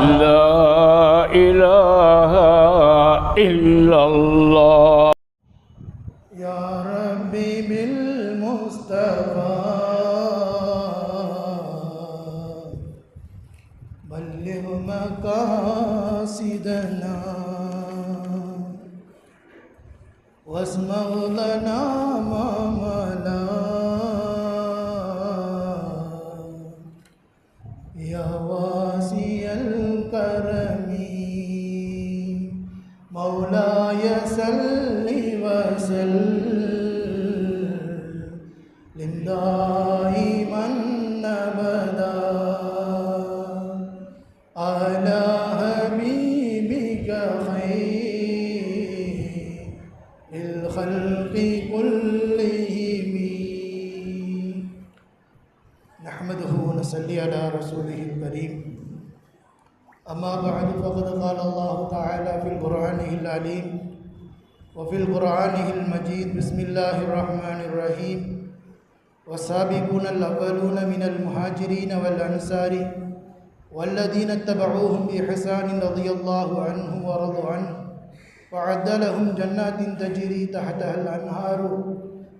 لا إله إلا على حبيبك خير الخلق كلهم. نحمده ونصلي على رسوله الكريم. أما بعد فقد قال الله تعالى في القرآن العليم وفي القرآن المجيد بسم الله الرحمن الرحيم. والسابقون الأولون من المهاجرين والأنصار والذين اتبعوهم بإحسان رضي الله عنهم ورضوا عنه. وعد لهم جنات تجري تحتها الأنهار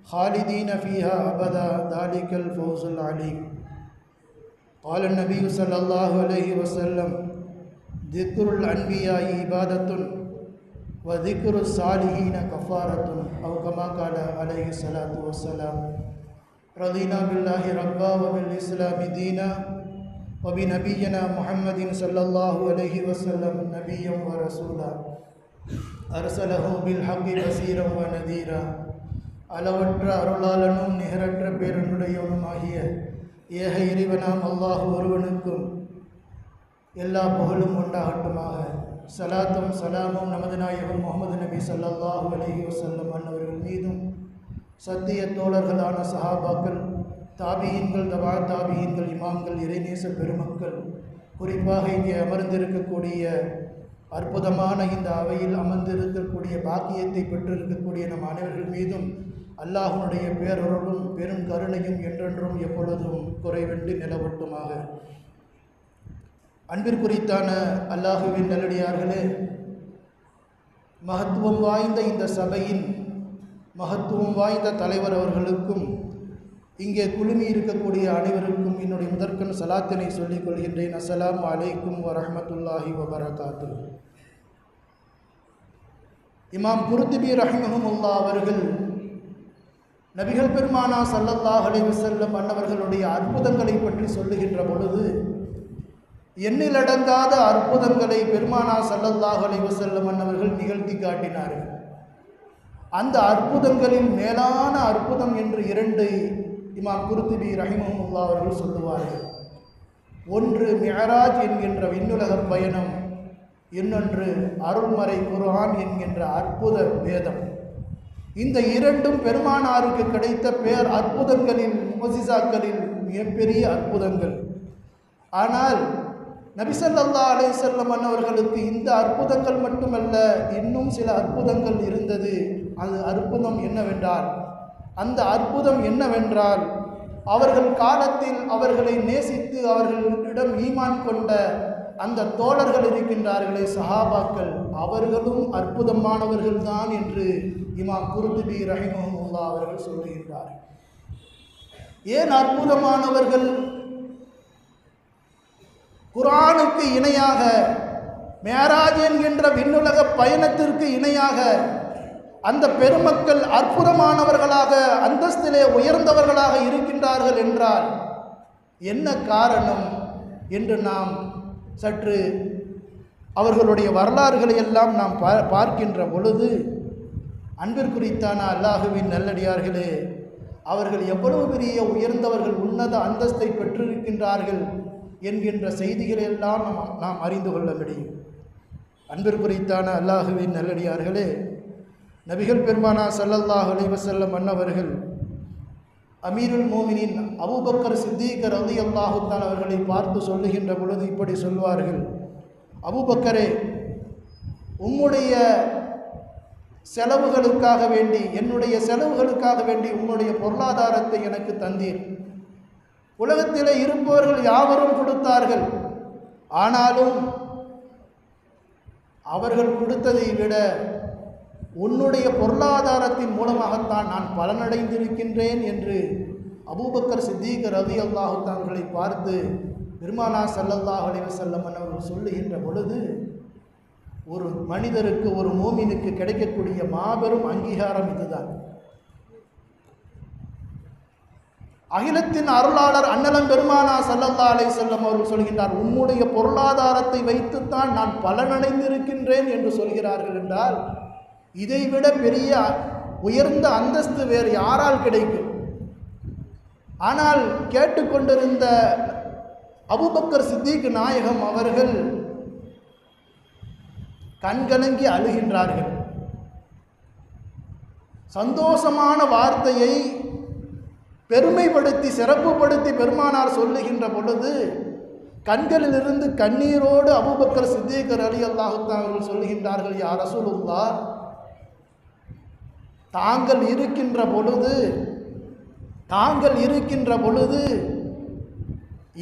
خالدين فيها أبدا. ذلك الفوز العليم. قال النبي صلى الله عليه وسلم ذكر الأنبياء عبادة وذكر الصالحين كفارة. أو كما قال عليه الصلاة والسلام رضينا بالله ربا وبالإسلام دينا وبنبينا محمد صلى الله عليه وسلم نبيا ورسولا أرسله بالحق بصيرا ونذيرا அளவற்ற அருளாளனும் நிகரற்ற பேரனுடையவனுமாகிய ஏக இறைவனாம் அல்லாஹ் ஒருவனுக்கும் எல்லா புகழும் உண்டாகட்டுமாக சலாத்தும் சலாமும் நமது நாயகம் முகமது நபி ஸல்லல்லாஹு அலைஹி வஸல்லம் அன்னவர்கள் மீதும் சத்திய தோழர்களான சஹாபாக்கள் தாபியன்கள் தபா தாபியீன்கள் இமாம்கள் இறைநேச பெருமக்கள். குறிப்பாக இங்கே அமர்ந்திருக்கக்கூடிய அற்புதமான இந்த அவையில் அமர்ந்திருக்கக்கூடிய பாக்கியத்தை பெற்றிருக்கக்கூடிய நம் அனைவர்கள் மீதும் அல்லாஹனுடைய பேரொருளும் பெரும் கருணையும் என்றென்றும் எப்பொழுதும் குறைவின்றி நிலவட்டுமாக. அன்பிற்குறித்தான அல்லாஹுவின் நல்லடியார்களே மகத்துவம் வாய்ந்த இந்த சபையின் மகத்துவம் வாய்ந்த தலைவர் அவர்களுக்கும் இங்கே குழுமி இருக்கக்கூடிய அனைவருக்கும் என்னுடைய முதற்கண் சலாத்தினை சொல்லிக் கொள்கின்றேன். அஸ்லாம் அலைக்கும் வரமத்துல்லாஹி வபரகாத்து. இமாம் குருத்துபி ரஹ்மஹமுல்லா அவர்கள் நபிகள் பெருமானா சல்லல்லாஹ் அலைஹி வஸல்லம் அன்னவர்களுடைய அற்புதங்களை பற்றி சொல்லுகின்ற பொழுது எண்ணிலடங்காத அற்புதங்களை பெருமானா சல்லல்லாஹ் அலைஹி வஸல்லம் அன்னவர்கள் நிகழ்த்தி காட்டினார்கள். அந்த அற்புதங்களில் மேலான அற்புதம் என்று இரண்டு இமாம் குருத்துபி ரஹிமமுல்லா அவர்கள் சொல்லுவார்கள் ஒன்று மியராஜ் என்கின்ற விண்ணுலக பயணம் இன்னொன்று அருள்மறை குர்ஆன் என்கின்ற அற்புத வேதம். இந்த இரண்டும் பெருமானாருக்கு கிடைத்த பேர் அற்புதங்களில் முசிசாக்களில் மிகப்பெரிய அற்புதங்கள். ஆனால் நபிசல்லா அலைசல்லம் அவர்களுக்கு இந்த அற்புதங்கள் மட்டுமல்ல இன்னும் சில அற்புதங்கள் இருந்தது. அது அற்புதம் என்னவென்றால் அந்த அற்புதம் என்னவென்றால் அவர்கள் காலத்தில் அவர்களை நேசித்து அவர்களிடம் ஈமான் கொண்ட அந்த தோழர்கள் இருக்கின்றார்களே சஹாபாக்கள் அவர்களும் அற்புதமானவர்கள் தான் என்று இமாம் குருதுபி ரஹிமஹமுல்லா அவர்கள் சொல்லுகின்றார். ஏன் அற்புதமானவர்கள்? குரானுக்கு இணையாக மேராஜ் என்கின்ற விண்ணுலக பயணத்திற்கு இணையாக அந்த பெருமக்கள் அற்புதமானவர்களாக அந்தஸ்திலே உயர்ந்தவர்களாக இருக்கின்றார்கள் என்றால் என்ன காரணம் என்று நாம் சற்று அவர்களுடைய வரலாறுகளை எல்லாம் நாம் பா பார்க்கின்ற பொழுது அன்பிற்குறித்தான அல்லாஹுவின் நல்லடியார்களே அவர்கள் எவ்வளவு பெரிய உயர்ந்தவர்கள் உன்னத அந்தஸ்தை பெற்றிருக்கின்றார்கள் என்கின்ற செய்திகளை எல்லாம் நாம் நாம் அறிந்து கொள்ள முடியும். அன்பிற்குறித்தான அல்லாஹுவின் நல்லடியார்களே நபிகள் பெருமானா சல்லல்லாஹ் அலைவசல்லம் அன்னவர்கள் அமீருல் மோமினின் அபுபக்கர் சித்தீகர் அலி அல்லாஹுத்தான் அவர்களை பார்த்து சொல்லுகின்ற பொழுது இப்படி சொல்வார்கள். அபுபக்கரே உம்முடைய செலவுகளுக்காக வேண்டி என்னுடைய செலவுகளுக்காக வேண்டி உம்முடைய பொருளாதாரத்தை எனக்கு தந்தீர். உலகத்தில் இருப்பவர்கள் யாவரும் கொடுத்தார்கள். ஆனாலும் அவர்கள் கொடுத்ததை விட உன்னுடைய பொருளாதாரத்தின் மூலமாகத்தான் நான் பலனடைந்திருக்கின்றேன் என்று அபூபக்கர் சித்தீக் ரவி அல்லாஹு அவர்களை பார்த்து பெருமானா சல்லல்லாஹ் அலைவசல்லம் அவர்கள் சொல்லுகின்ற பொழுது ஒரு மனிதருக்கு ஒரு மோமினுக்கு கிடைக்கக்கூடிய மாபெரும் அங்கீகாரம் இதுதான். அகிலத்தின் அருளாளர் அன்னலம் பெருமானா சல்லல்லா அலை செல்லம் அவர்கள் சொல்கின்றார் உன்னுடைய பொருளாதாரத்தை வைத்துத்தான் நான் பலனடைந்திருக்கின்றேன் என்று சொல்கிறார்கள் என்றால் இதைவிட பெரிய உயர்ந்த அந்தஸ்து வேறு யாரால் கிடைக்கும்? ஆனால் கேட்டுக்கொண்டிருந்த அபுபக்கர் சித்திக் நாயகம் அவர்கள் கண்கலங்கி அழுகின்றார்கள். சந்தோஷமான வார்த்தையை பெருமைப்படுத்தி சிறப்புப்படுத்தி பெருமானார் சொல்லுகின்ற பொழுது கண்களிலிருந்து கண்ணீரோடு அபுபக்கர் சித்திகர் அலி அல்லாஹுத்தான் அவர்கள் சொல்லுகின்றார்கள் யார் ரசூலுல்லா தாங்கள் இருக்கின்ற பொழுது தாங்கள் இருக்கின்ற பொழுது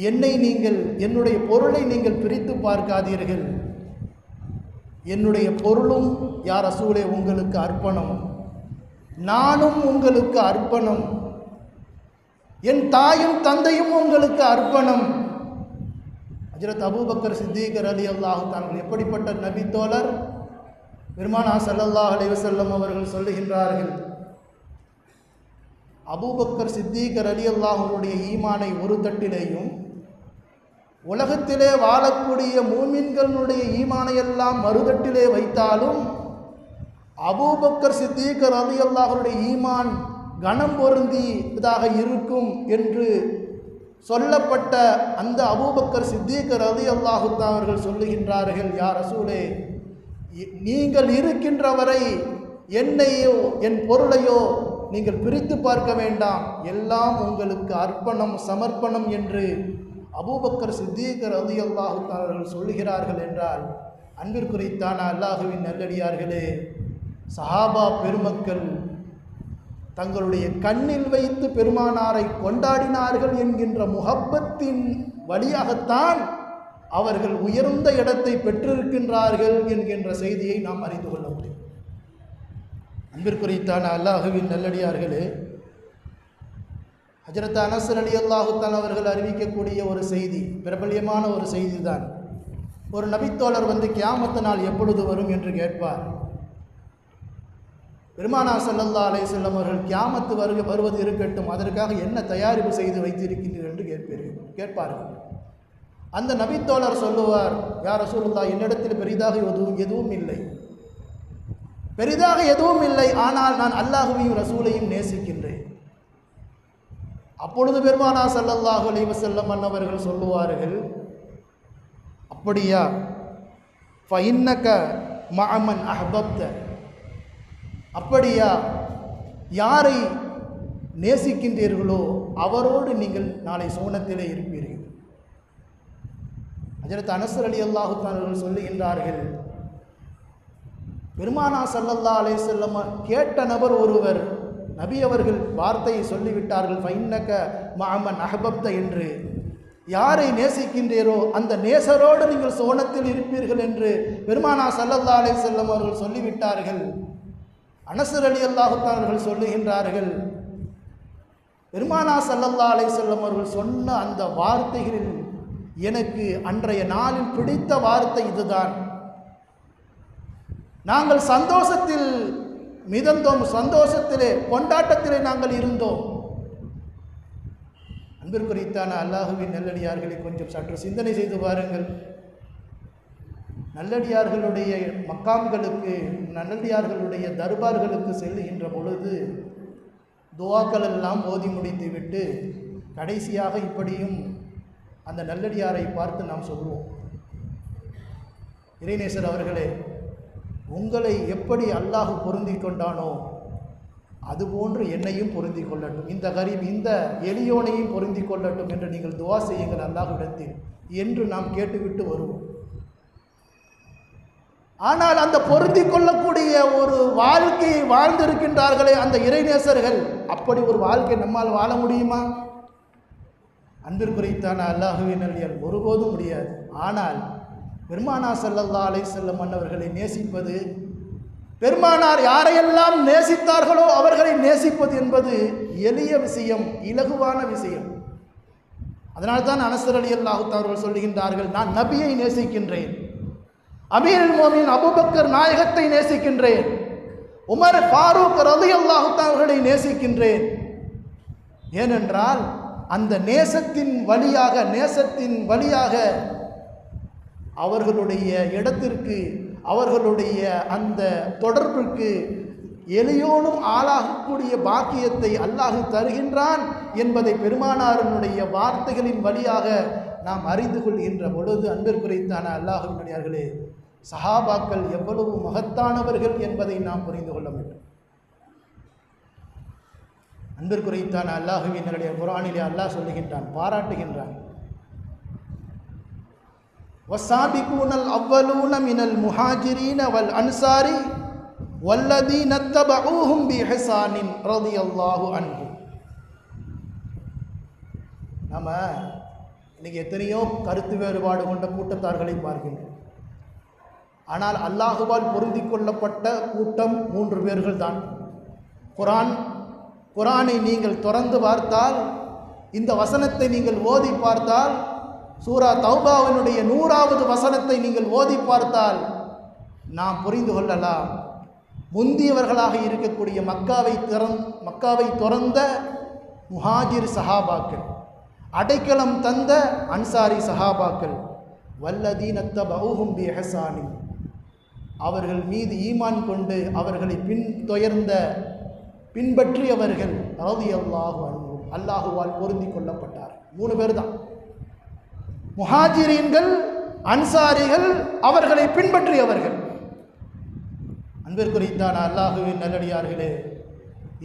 என்னை நீங்கள் என்னுடைய பொருளை நீங்கள் பிரித்து பார்க்காதீர்கள். என்னுடைய பொருளும் யார் அசூலே உங்களுக்கு அர்ப்பணம். நானும் உங்களுக்கு அர்ப்பணம். என் தாயும் தந்தையும் உங்களுக்கு அர்ப்பணம். ஹஜரத் அபூபக்கர் சித்தீகர் அலி அல்லாஹு தாங்கள் எப்படிப்பட்ட நபி தோழர்? பெருமானா சல்லல்லாஹ் அலைவசல்லம் அவர்கள் சொல்லுகின்றார்கள் அபூபக்கர் சித்தீகர் அலி அல்லாஹருடைய ஈமானை ஒரு தட்டிலேயும் உலகத்திலே வாழக்கூடிய மூமின்களுடைய ஈமானையெல்லாம் மறுதட்டிலே வைத்தாலும் அபூபக்கர் சித்தீகர் அலி அல்லாஹருடைய ஈமான் கணம் பொருந்தியதாக இருக்கும் என்று சொல்லப்பட்ட அந்த அபூபக்கர் சித்தீகர் அலி அல்லாஹுத்தா அவர்கள் சொல்லுகின்றார்கள் யார் ரசூலே நீங்கள் இருக்கின்ற வரை என்னையோ என் பொருளையோ நீங்கள் பிரித்து பார்க்க வேண்டாம். எல்லாம் உங்களுக்கு அர்ப்பணம் சமர்ப்பணம் என்று அபூபக்கர் சித்தீகர் அலி அவர்கள் சொல்லுகிறார்கள் என்றால் அன்பிற்குறித்தான அல்லாஹுவின் நல்லடியார்களே சஹாபா பெருமக்கள் தங்களுடைய கண்ணில் வைத்து பெருமானாரை கொண்டாடினார்கள் என்கின்ற முகப்பத்தின் வழியாகத்தான் அவர்கள் உயர்ந்த இடத்தை பெற்றிருக்கின்றார்கள் என்கின்ற செய்தியை நாம் அறிந்து கொள்ள முடியும். அன்பிற்குறித்தான அல்லாஹுவின் நல்லடியார்களே ஹஜரத் அனசர் அலி அல்லாஹுத்தான் அவர்கள் அறிவிக்கக்கூடிய ஒரு செய்தி பிரபல்யமான ஒரு செய்தி தான் ஒரு நபித்தோழர் வந்து கியாமத்த நாள் எப்பொழுது வரும் என்று கேட்பார். பெருமானா சல்லல்லா அலை செல்லம் அவர்கள் கியாமத்து வருக வருவது இருக்கட்டும் அதற்காக என்ன தயாரிப்பு செய்து வைத்திருக்கின்றீர்கள் என்று கேட்பீர்கள் கேட்பார்கள். அந்த நபித்தோழர் சொல்லுவார் யார் ரசூலுல்லா என்னிடத்தில் பெரிதாக எதுவும் எதுவும் இல்லை. பெரிதாக எதுவும் இல்லை ஆனால் நான் அல்லாஹுவையும் ரசூலையும் நேசிக்கின்றேன். அப்பொழுது பெருமானா சல்லல்லாஹு அலைவ செல்லம் அன்னவர்கள் சொல்லுவார்கள் அப்படியா? ஃபைன்னக்க மகமன் அஹபப்த. அப்படியா? யாரை நேசிக்கின்றீர்களோ அவரோடு நீங்கள் நாளை சோனத்திலே இருப்பீர்கள். ஹஜரத் அனசர் அலி அல்லாஹுத்தானவர்கள் சொல்லுகின்றார்கள் பெருமானா சல்லல்லா அலை செல்லம் கேட்ட நபர் ஒருவர் நபி அவர்கள் வார்த்தையை சொல்லிவிட்டார்கள் ஃபைன்னக்க மஹமன் அஹபப்த என்று. யாரை நேசிக்கின்றீரோ அந்த நேசரோடு நீங்கள் சோனத்தில் இருப்பீர்கள் என்று பெருமானா சல்லல்லா அலே செல்லம் அவர்கள் சொல்லிவிட்டார்கள். அனசர் அலி அல்லாஹுத்தானவர்கள் சொல்லுகின்றார்கள் பெருமானா சல்லல்லா அலை செல்லம் அவர்கள் சொன்ன அந்த வார்த்தைகளில் எனக்கு அன்றைய நாளில் பிடித்த வார்த்தை இதுதான். நாங்கள் சந்தோஷத்தில் மிதந்தோம் சந்தோஷத்திலே கொண்டாட்டத்திலே நாங்கள் இருந்தோம். அன்பிற்குறித்தான அல்லாஹுவின் நல்லடியார்களை கொஞ்சம் சற்று சிந்தனை செய்து பாருங்கள். நல்லடியார்களுடைய மக்காம்களுக்கு நல்லடியார்களுடைய தர்பார்களுக்கு செல்லுகின்ற பொழுது துவாக்கள் எல்லாம் ஓதி முடித்துவிட்டு கடைசியாக இப்படியும் அந்த நல்லடியாரை பார்த்து நாம் சொல்லுவோம். இறைநேசர் அவர்களே உங்களை எப்படி அல்லாஹ் பொருந்தி கொண்டானோ அதுபோன்று என்னையும் பொருந்தி கொள்ளட்டும். இந்த கரீப் இந்த எளியோனையும் பொருந்தி கொள்ளட்டும் என்று நீங்கள் துவா செய்யுங்கள் அல்லாஹ்விடத்தில் என்று நாம் கேட்டுவிட்டு வருவோம். ஆனால் அந்த பொருந்தி கொள்ளக்கூடிய ஒரு வாழ்க்கையை வாழ்ந்திருக்கின்றார்களே அந்த இறைநேசர்கள் அப்படி ஒரு வாழ்க்கை நம்மால் வாழ முடியுமா? அன்பிற்குறித்தான அல்லாஹுவின் நல்லியல் ஒருபோதும் முடியாது. ஆனால் பெருமானா சல்லல்லா அலை செல்லம் மன்னவர்களை நேசிப்பது பெருமானார் யாரையெல்லாம் நேசித்தார்களோ அவர்களை நேசிப்பது என்பது எளிய விஷயம் இலகுவான விஷயம். அதனால்தான் அனசர் அலி அல்லாஹுத் அவர்கள் சொல்லுகின்றார்கள் நான் நபியை நேசிக்கின்றேன். அமீர் மோமின் அபுபக்கர் நாயகத்தை நேசிக்கின்றேன். உமர் ஃபாரூக் ரலி அல்லாஹுத்தார்களை நேசிக்கின்றேன். ஏனென்றால் அந்த நேசத்தின் வழியாக நேசத்தின் வழியாக அவர்களுடைய இடத்திற்கு அவர்களுடைய அந்த தொடர்புக்கு எளியோனும் ஆளாகக்கூடிய பாக்கியத்தை அல்லாஹு தருகின்றான் என்பதை பெருமானாரனுடைய வார்த்தைகளின் வழியாக நாம் அறிந்து கொள்கின்ற பொழுது அன்பிற்குரைத்தான அல்லாஹுவினடியார்களே சஹாபாக்கள் எவ்வளவு மகத்தானவர்கள் என்பதை நாம் புரிந்து கொள்ள வேண்டும். அன்பிற்குறைத்தான் அல்லாஹுவி என்னுடைய குரானிலே அல்லாஹ் சொல்லுகின்றான் பாராட்டுகின்றான். வசாபிகூனல் அவ்வலூன மினல் முஹாஜிரீன வல் அன்சாரி வல்லதி நத்தபூஹும் பி ஹசானின் ரதி அல்லாஹு அன்பு நம்ம இன்றைக்கி எத்தனையோ கருத்து வேறுபாடு கொண்ட கூட்டத்தார்களை பார்க்கின்றோம். ஆனால் அல்லாஹுவால் பொருந்தி கொள்ளப்பட்ட கூட்டம் மூன்று பேர்கள் தான் குரான் குரானை நீங்கள் திறந்து பார்த்தால் இந்த வசனத்தை நீங்கள் ஓதி பார்த்தால் சூரா தௌபாவினுடைய நூறாவது வசனத்தை நீங்கள் ஓதி பார்த்தால் நாம் புரிந்து கொள்ளலாம். முந்தியவர்களாக இருக்கக்கூடிய மக்காவை திறந் மக்காவை துறந்த முஹாஜிர் சஹாபாக்கள் அடைக்கலம் தந்த அன்சாரி சஹாபாக்கள் வல்லதீனத்த பௌஹும் பி எஹசானி அவர்கள் மீது ஈமான் கொண்டு அவர்களை பின் துயர்ந்த பின்பற்றியவர்கள் ரவி அல்லாஹு அனுபவம் அல்லாஹுவால் பொருந்தி கொள்ளப்பட்டார் மூணு பேர் தான் முஹாஜிரீன்கள் அன்சாரிகள் அவர்களை பின்பற்றியவர்கள். அன்பிற்குறித்தான அல்லாஹுவின் நல்லடியார்களே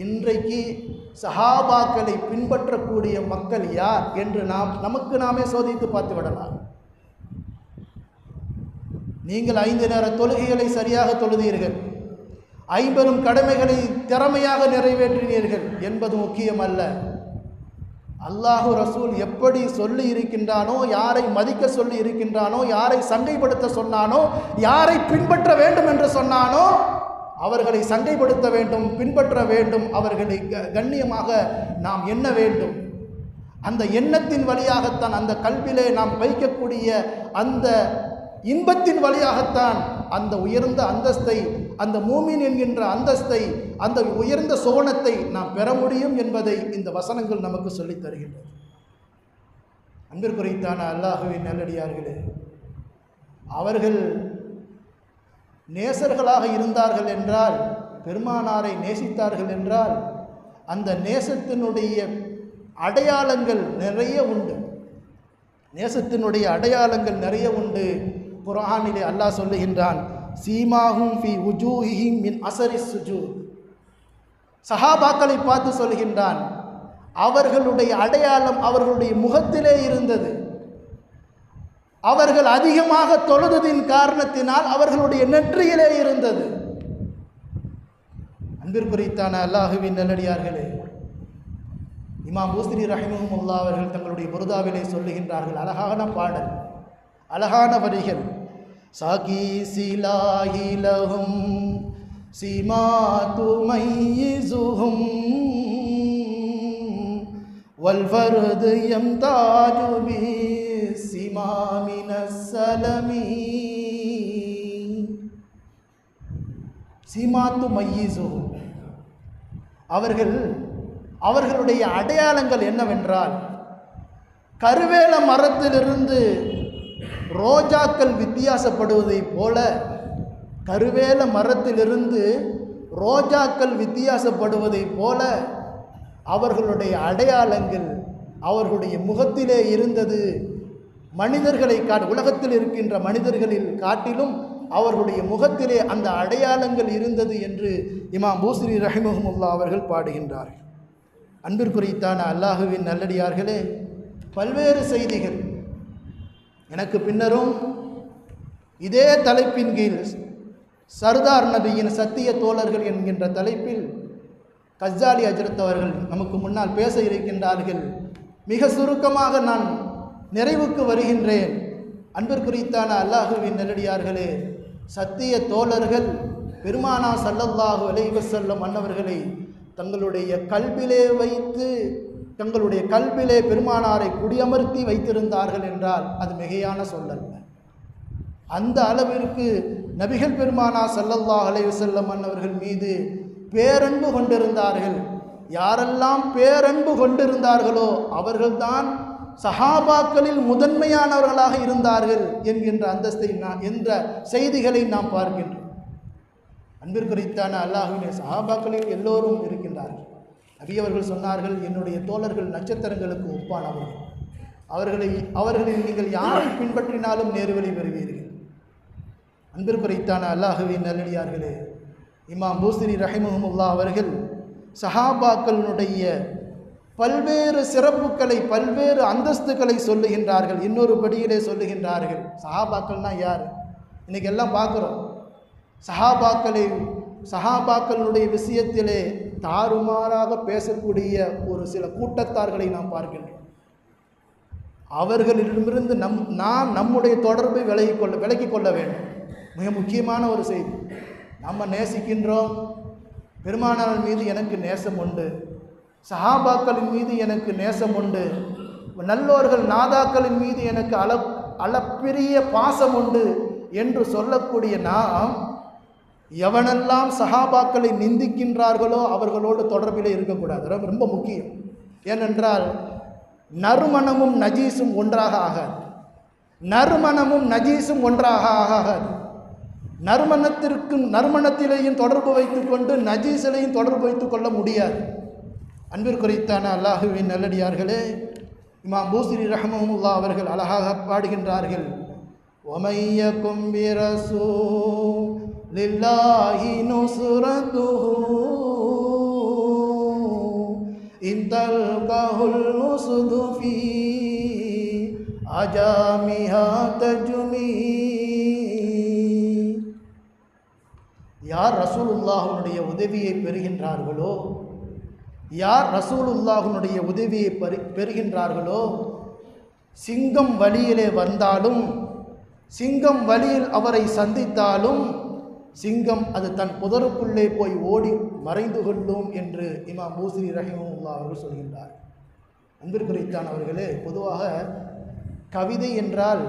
இன்றைக்கு சஹாபாக்களை பின்பற்றக்கூடிய மக்கள் யார் என்று நாம் நமக்கு நாமே சோதித்து பார்த்து விடலாம். நீங்கள் ஐந்து நேர தொழுகைகளை சரியாக தொழுதீர்கள். ஐம்பெரும் கடமைகளை திறமையாக நிறைவேற்றினீர்கள் என்பது முக்கியமல்ல. அல்லாஹு ரசூல் எப்படி சொல்லி இருக்கின்றானோ யாரை மதிக்க சொல்லி இருக்கின்றானோ யாரை சண்டைப்படுத்த சொன்னானோ யாரை பின்பற்ற வேண்டும் என்று சொன்னானோ அவர்களை சண்டைப்படுத்த வேண்டும் பின்பற்ற வேண்டும் அவர்களை க- கண்ணியமாக நாம் எண்ண வேண்டும். அந்த எண்ணத்தின் வழியாகத்தான் அந்த கல்விலே நாம் வைக்கக்கூடிய அந்த இன்பத்தின் வழியாகத்தான் அந்த உயர்ந்த அந்தஸ்தை அந்த மூமின் என்கின்ற அந்தஸ்தை அந்த உயர்ந்த சோனத்தை நாம் பெற முடியும் என்பதை இந்த வசனங்கள் நமக்கு சொல்லித் தருகின்றது அன்பிற்குரைத்தான அல்லாஹுவின் நல்லடியார்களே அவர்கள் நேசர்களாக இருந்தார்கள் என்றால் பெருமானாரை நேசித்தார்கள் என்றால் அந்த நேசத்தினுடைய அடையாளங்கள் நிறைய உண்டு. நேசத்தினுடைய அடையாளங்கள் நிறைய உண்டு. குரானிலே அல்லாஹ் சொல்லுகின்றான் சீமாஹும் ஃபி உஜூஹிஹிம் மின் அசரி சுஜூத் சஹாபாக்களை பார்த்து சொல்கின்றான் அவர்களுடைய அடையாளம் அவர்களுடைய முகத்திலே இருந்தது. அவர்கள் அதிகமாக தொழுததின் காரணத்தினால் அவர்களுடைய நெற்றியிலே இருந்தது. அன்பிற்குறித்தான அல்லாஹுவின் நல்லடியார்களே இமாம் பூஸ்திரி ரஹிமஹமுல்லா அவர்கள் தங்களுடைய புருதாவிலே சொல்லுகின்றார்கள் அழகான பாடல். அழகான வரிகள். சாகி சிலாகிலகும் சீமா துமையிசுகும் வல்வருது எம் சிமாமின சலமி. சீமாத்து மையிசுகும் அவர்கள் அவர்களுடைய அடையாளங்கள் என்னவென்றால் கருவேல மரத்திலிருந்து ரோஜாக்கள் வித்தியாசப்படுவதைப் போல கருவேல மரத்திலிருந்து ரோஜாக்கள் வித்தியாசப்படுவதைப் போல அவர்களுடைய அடையாளங்கள் அவர்களுடைய முகத்திலே இருந்தது. மனிதர்களை காட் உலகத்தில் இருக்கின்ற மனிதர்களில் காட்டிலும் அவர்களுடைய முகத்திலே அந்த அடையாளங்கள் இருந்தது என்று இமாம் பூஸ்ரி ரஹிமஹமுல்லா அவர்கள் பாடுகின்றார்கள். அன்பிற்குறித்தான அல்லாஹுவின் நல்லடியார்களே பல்வேறு செய்திகள் எனக்கு பின்னரும் இதே தலைப்பின் கீழ் சர்தார் நபியின் சத்திய தோழர்கள் என்கின்ற தலைப்பில் கஜாலி அஜரத் அவர்கள் நமக்கு முன்னால் பேச இருக்கின்றார்கள். மிக சுருக்கமாக நான் நிறைவுக்கு வருகின்றேன். அன்பிற்குறித்தான அல்லாஹுவின் நெல்லடியார்களே சத்திய தோழர்கள் பெருமானா சல்லல்லாஹு அலைவசல்லம் அன்னவர்களை தங்களுடைய கல்விலே வைத்து தங்களுடைய கல்விலே பெருமானாரை குடியமர்த்தி வைத்திருந்தார்கள் என்றால் அது மிகையான சொல்லல்ல. அந்த அளவிற்கு நபிகள் பெருமானா சல்லல்லா அலைவசல்லம் அன்னவர்கள் மீது பேரன்பு கொண்டிருந்தார்கள். யாரெல்லாம் பேரன்பு கொண்டிருந்தார்களோ அவர்கள்தான் சஹாபாக்களில் முதன்மையானவர்களாக இருந்தார்கள் என்கின்ற அந்தஸ்தை நான் என்ற செய்திகளை நாம் பார்க்கின்றோம். அன்பிற்குறித்தான அல்லாஹுவின் சஹாபாக்களில் எல்லோரும் இருக்கின்றார்கள். நபியவர்கள் சொன்னார்கள் என்னுடைய தோழர்கள் நட்சத்திரங்களுக்கு ஒப்பானவர்கள். அவர்களை அவர்களில் நீங்கள் யாரை பின்பற்றினாலும் நேர்வழி பெறுவீர்கள். அன்பிற்குறித்தான அல்லாஹுவின் நல்லடியார்களே இமாம் பூசிரி ரஹிமஹமுல்லா அவர்கள் சஹாபாக்களுடைய பல்வேறு சிறப்புகளை பல்வேறு அந்தஸ்துகளை சொல்லுகின்றார்கள். இன்னொரு படியிலே சொல்லுகின்றார்கள். சஹாபாக்கள்னால் யார்? இன்னைக்கு எல்லாம் பார்க்குறோம். சஹாபாக்களை சஹாபாக்களுடைய விஷயத்திலே தாறுமாறாக பேசக்கூடிய ஒரு சில கூட்டத்தார்களை நாம் பார்க்கின்றோம். அவர்களிடமிருந்து நம் நாம் நம்முடைய தொடர்பை விலகி கொள்ள விலக்கிக் கொள்ள வேண்டும். மிக முக்கியமான ஒரு செய்தி. நம்ம நேசிக்கின்றோம். பெருமானார் மீது எனக்கு நேசம் உண்டு. சஹாபாக்களின் மீது எனக்கு நேசம் உண்டு. நல்லோர்கள் நாதாக்களின் மீது எனக்கு அள அளப்பெரிய பாசம் உண்டு என்று சொல்லக்கூடிய நாம் எவனெல்லாம் சஹாபாக்களை நிந்திக்கின்றார்களோ அவர்களோடு தொடர்பிலே இருக்கக்கூடாது. ரொம்ப முக்கியம். ஏனென்றால் நறுமணமும் நஜீஸும் ஒன்றாக ஆகாது. நறுமணமும் நஜீஸும் ஒன்றாக ஆகாது நறுமணத்திற்கும் நறுமணத்திலேயும் தொடர்பு வைத்துக்கொண்டு நஜீஸிலையும் தொடர்பு வைத்துக்கொள்ள முடியாது. அன்பிற்குறித்தான அல்லாஹுவின் நல்லடியார்களே இமாம் பூசிரி ரஹமமுல்லா அவர்கள் அழகாக பாடுகின்றார்கள். ஒமைய கும்பிரசோ லில்லாஹி நுசுரதுஹு இன் தல்கஹுல் முஸ்து ஃபீ அஜாமிஹா தஜ்மீ யார் ரசூலுல்லாஹனுடைய உதவியை பெறுகின்றார்களோ? யார் ரசூலுல்லாஹனுடைய உதவியை பெறு பெறுகின்றார்களோ? சிங்கம் வழியிலே வந்தாலும் சிங்கம் வழியில் அவரை சந்தித்தாலும் சிங்கம் அது தன் புதருக்குள்ளே போய் ஓடி மறைந்து கொள்ளும் என்று இமாம் மூசிரி ரஹிமுல்லா அவர்கள் சொல்கின்றார். அன்பிற்குறித்தான் அவர்களே பொதுவாக கவிதை என்றால்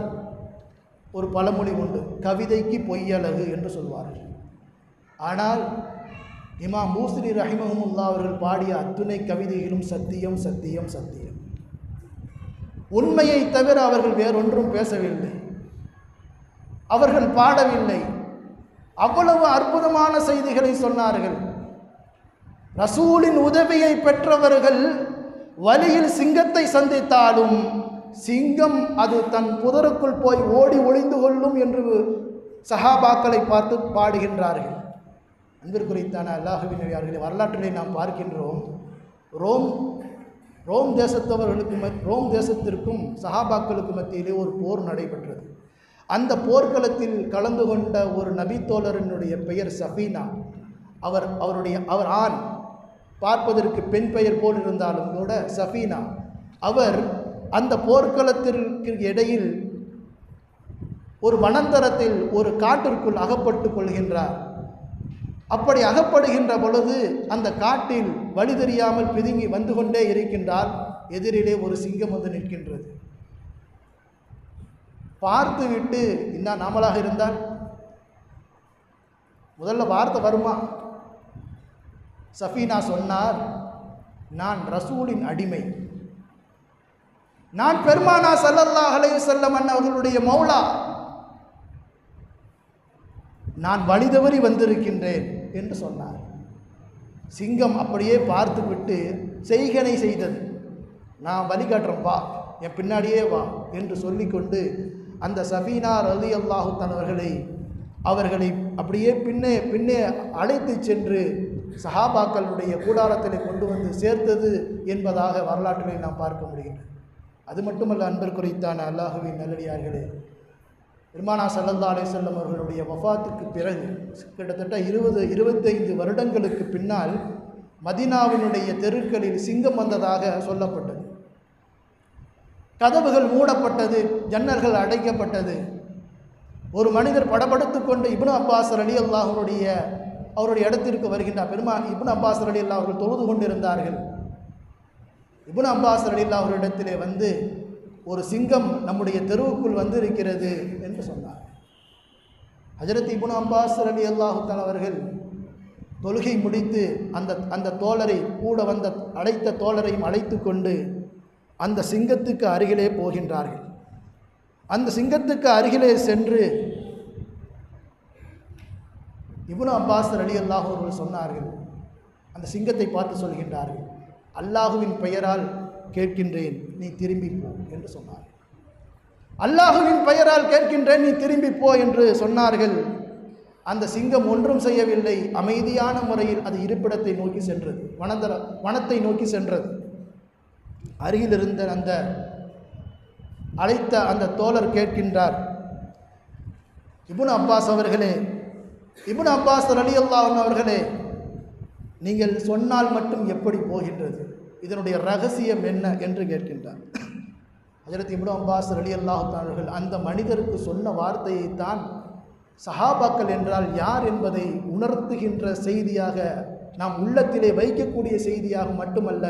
ஒரு பழமொழி உண்டு. கவிதைக்கு பொய்யழகு என்று சொல்வார்கள். ஆனால் இமாம் மூஸ்ரி ரஹிமஹமுல்லா அவர்கள் பாடிய அத்துணை கவிதைகளும் சத்தியம் சத்தியம் சத்தியம். உண்மையை தவிர அவர்கள் வேறொன்றும் பேசவில்லை. அவர்கள் பாடவில்லை. அவ்வளவு அற்புதமான செய்திகளை சொன்னார்கள். ரசூலின் உதவியை பெற்றவர்கள் வழியில் சிங்கத்தை சந்தித்தாலும் சிங்கம் அது தன் புதருக்குள் போய் ஓடி ஒளிந்து கொள்ளும் என்று சஹாபாக்களை பார்த்து பாடுகின்றார்கள். அன்பிற்குறித்தான அல்லாஹுவின் நபியார்களை வரலாற்றிலே நாம் பார்க்கின்றோம் ரோம் ரோம் தேசத்தவர்களுக்கு ரோம் தேசத்திற்கும் சஹாபாக்களுக்கு மத்தியிலே ஒரு போர் நடைபெற்றது. அந்த போர்க்களத்தில் கலந்து கொண்ட ஒரு நபித்தோழரனுடைய பெயர் சஃபீனா. அவர் அவருடைய அவர் ஆண். பார்ப்பதற்கு பெண் பெயர் போல் இருந்தாலும் கூட சஃபீனா. அவர் அந்த போர்க்களத்திற்கு இடையில் ஒரு வனந்தரத்தில் ஒரு காட்டிற்குள் அகப்பட்டு கொள்கின்றார். அப்படி அகப்படுகின்ற பொழுது அந்த காட்டில் வழி தெரியாமல் பிதுங்கி வந்து கொண்டே இருக்கின்றால் எதிரிலே ஒரு சிங்கம் வந்து நிற்கின்றது. பார்த்து விட்டு இன்னா நாமளாக இருந்தால்? முதல்ல வார்த்தை வருமா? சஃபீனா சொன்னார் நான் ரசூலின் அடிமை. நான் பெருமானா சல்லல்லா அலைய வஸல்லம் அவர்களுடைய மௌலா. நான் வழிதவறி வந்திருக்கின்றேன் என்று சொன்னார். சிங்கம் அப்படியே பார்த்துவிட்டு செய்கனை செய்தது. நான் வழிகாட்டுறேன் வா. என் பின்னாடியே வா என்று சொல்லிக்கொண்டு அந்த சஃபீனா ரலி அல்லாஹு அவர்களை அவர்களை அப்படியே பின்னே பின்னே அழைத்து சென்று சஹாபாக்களுடைய கூடாரத்தில் கொண்டு வந்து சேர்த்தது என்பதாக வரலாற்றிலே நாம் பார்க்க முடிகின்றது. அது மட்டுமல்ல அன்பர் குறைத்தான அல்லாஹுவின் நல்லடியார்களே பெருமானா சல்லல்லா அலிசல்லம் அவர்களுடைய வஃபாத்துக்கு பிறகு கிட்டத்தட்ட இருபது இருபத்தைந்து வருடங்களுக்கு பின்னால் மதினாவினுடைய தெருக்களில் சிங்கம் வந்ததாக சொல்லப்பட்டது. கதவுகள் மூடப்பட்டது ஜன்னல்கள் அடைக்கப்பட்டது. ஒரு மனிதர் படபடுத்து கொண்டு இப்னு அப்பாஸ் அலி அல்லாஹருடைய அவருடைய இடத்திற்கு வருகின்றார். பெருமா இப்னு அப்பாஸ் அலி அல்லா அவர்கள் தொழுது கொண்டிருந்தார்கள். இப்னு அப்பாஸ் அலி அல்லா அவரிடத்திலே வந்து ஒரு சிங்கம் நம்முடைய தெருவுக்குள் வந்து இருக்கிறது என்று சொன்னார். ஹஜரத் இப்னு அப்பாஸ் அலி அல்லாஹுத்தான் அவர்கள் தொழுகை முடித்து அந்த அந்த தோழரை கூட வந்த அழைத்த தோழரையும் அழைத்து கொண்டு அந்த சிங்கத்துக்கு அருகிலே போகின்றார்கள். அந்த சிங்கத்துக்கு அருகிலே சென்று இப்னு அப்பாஸ் அலி அல்லாஹ் அவர்கள் சொன்னார்கள். அந்த சிங்கத்தை பார்த்து சொல்கின்றார்கள் அல்லாஹுவின் பெயரால் கேட்கின்றேன் நீ திரும்பி போ என்று சொன்னார் அல்லாஹுவின் பெயரால் கேட்கின்றேன் நீ திரும்பி போ என்று சொன்னார்கள். அந்த சிங்கம் ஒன்றும் செய்யவில்லை. அமைதியான முறையில் அது இருப்பிடத்தை நோக்கி சென்றது. வனந்தர வனத்தை நோக்கி சென்றது. அருகில் இருந்த அந்த அழைத்த அந்த தோழர் கேட்கின்றார் இபுன் அப்பாஸ் அவர்களே இபுன் அப்பாஸ் அலி அல்லாஹ் அவர்களே நீங்கள் சொன்னால் மட்டும் எப்படி போகின்றது? இதனுடைய ரகசியம் என்ன? என்று கேட்கின்றார். ஹஜரத் இப்னு அப்பாஸ் அலி அல்லாஹ் அவர்கள் அந்த மனிதருக்கு சொன்ன வார்த்தையைத்தான் சஹாபாக்கள் என்றால் யார் என்பதை உணர்த்துகின்ற செய்தியாக நாம் உள்ளத்திலே வைக்கக்கூடிய செய்தியாக மட்டுமல்ல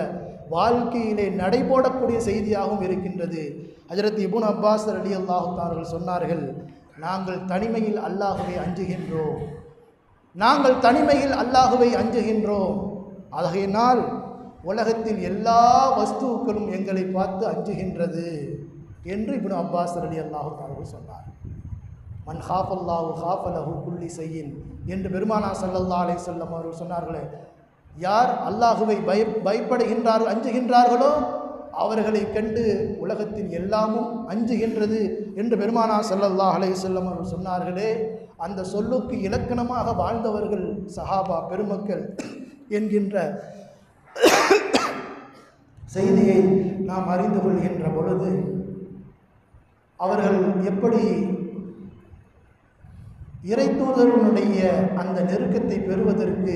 வாழ்க்கையிலே நடைபோடக்கூடிய செய்தியாகவும் இருக்கின்றது. ஹஜரத் இபுன் அப்பாஸ் அலி அல்லாஹுத்தார்கள் சொன்னார்கள் நாங்கள் தனிமையில் அல்லாஹுவை அஞ்சுகின்றோம். நாங்கள் தனிமையில் அல்லாஹுவை அஞ்சுகின்றோம். ஆகையினால் உலகத்தில் எல்லா வஸ்துக்களும் எங்களை பார்த்து அஞ்சுகின்றது என்று இப்னு அப்பாஸ் அலி அல்லாஹுத்தார்கள் அவர்கள் சொன்னார். மன் ஹாஃப் அல்லாஹு ஹாஃப் அலஹு குல்லி செய்யின் என்று பெருமானா சல்லல்லா அலை சொல்லம் அவர்கள் சொன்னார்களே யார் அல்லாஹுவை பய பயப்படுகின்றார்கள் அஞ்சுகின்றார்களோ அவர்களை கண்டு உலகத்தில் எல்லாமும் அஞ்சுகின்றது என்று பெருமானா சல்லல்லா அலை செல்லம் அவர்கள் சொன்னார்களே. அந்த சொல்லுக்கு இலக்கணமாக வாழ்ந்தவர்கள் சஹாபா பெருமக்கள் என்கின்ற செய்தியை நாம் அறிந்து கொள்கின்ற பொழுது அவர்கள் எப்படி இறைத்தூதருடைய அந்த நெருக்கத்தை பெறுவதற்கு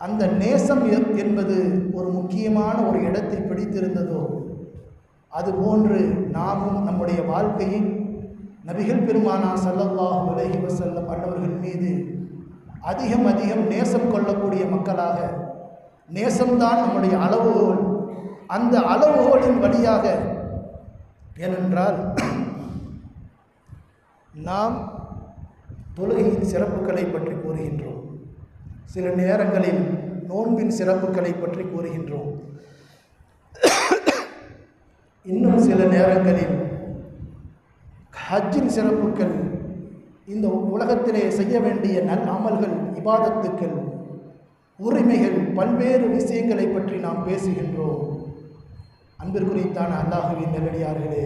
அந்த நேசம் என்பது ஒரு முக்கியமான ஒரு இடத்தை பிடித்திருந்ததோ அதுபோன்று நாமும் நம்முடைய வாழ்க்கையில் நபிகள் பெருமானா ஸல்லல்லாஹு அலைஹி செல்ல அன்னவர்கள் மீது அதிகம் அதிகம் நேசம் கொள்ளக்கூடிய மக்களாக நேசம்தான் நம்முடைய அளவுகோல். அந்த அளவுகோலின் வழியாக ஏனென்றால் நாம் தொழுகையின் சிறப்புகளை பற்றி கூறுகின்றோம். சில நேரங்களில் நோன்பின் சிறப்புகளை பற்றி கூறுகின்றோம். இன்னும் சில நேரங்களில் ஹஜ்ஜின் சிறப்புகள் இந்த உலகத்திலே செய்ய வேண்டிய நல் அமல்கள் இபாதத்துக்கள் உரிமைகள் பல்வேறு விஷயங்களை பற்றி நாம் பேசுகின்றோம். அன்பிற்குரித்தான அல்லாஹுவின் நெல்லடியார்களே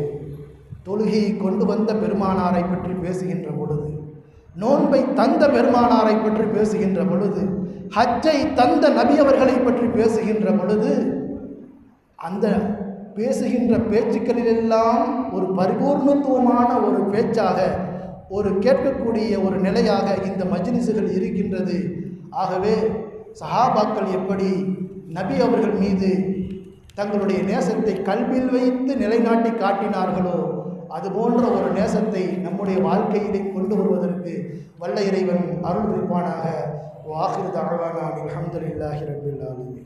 தொழுகையை கொண்டு வந்த பெருமானாரை பற்றி பேசுகின்ற பொழுது நோன்பை தந்த பெருமானாரை பற்றி பேசுகின்ற பொழுது ஹஜ்ஜை தந்த நபி அவர்களை பற்றி பேசுகின்ற பொழுது அந்த பேசுகின்ற பேச்சுக்களிலெல்லாம் ஒரு பரிபூர்ணத்துவமான ஒரு பேச்சாக ஒரு கேட்கக்கூடிய ஒரு நிலையாக இந்த மஜ்லிசுகள் இருக்கின்றது. ஆகவே சஹாபாக்கள் எப்படி நபி அவர்கள் மீது தங்களுடைய நேசத்தை கல்வியில் வைத்து நிலைநாட்டி காட்டினார்களோ அதுபோன்ற ஒரு நேசத்தை நம்முடைய வாழ்க்கையிலே கொண்டு வருவதற்கு வல்ல இறைவன் அருள் இருப்பானாக வாஹிர் தகவானா அலமதுல்லாஹி ரபுல்லாலுமே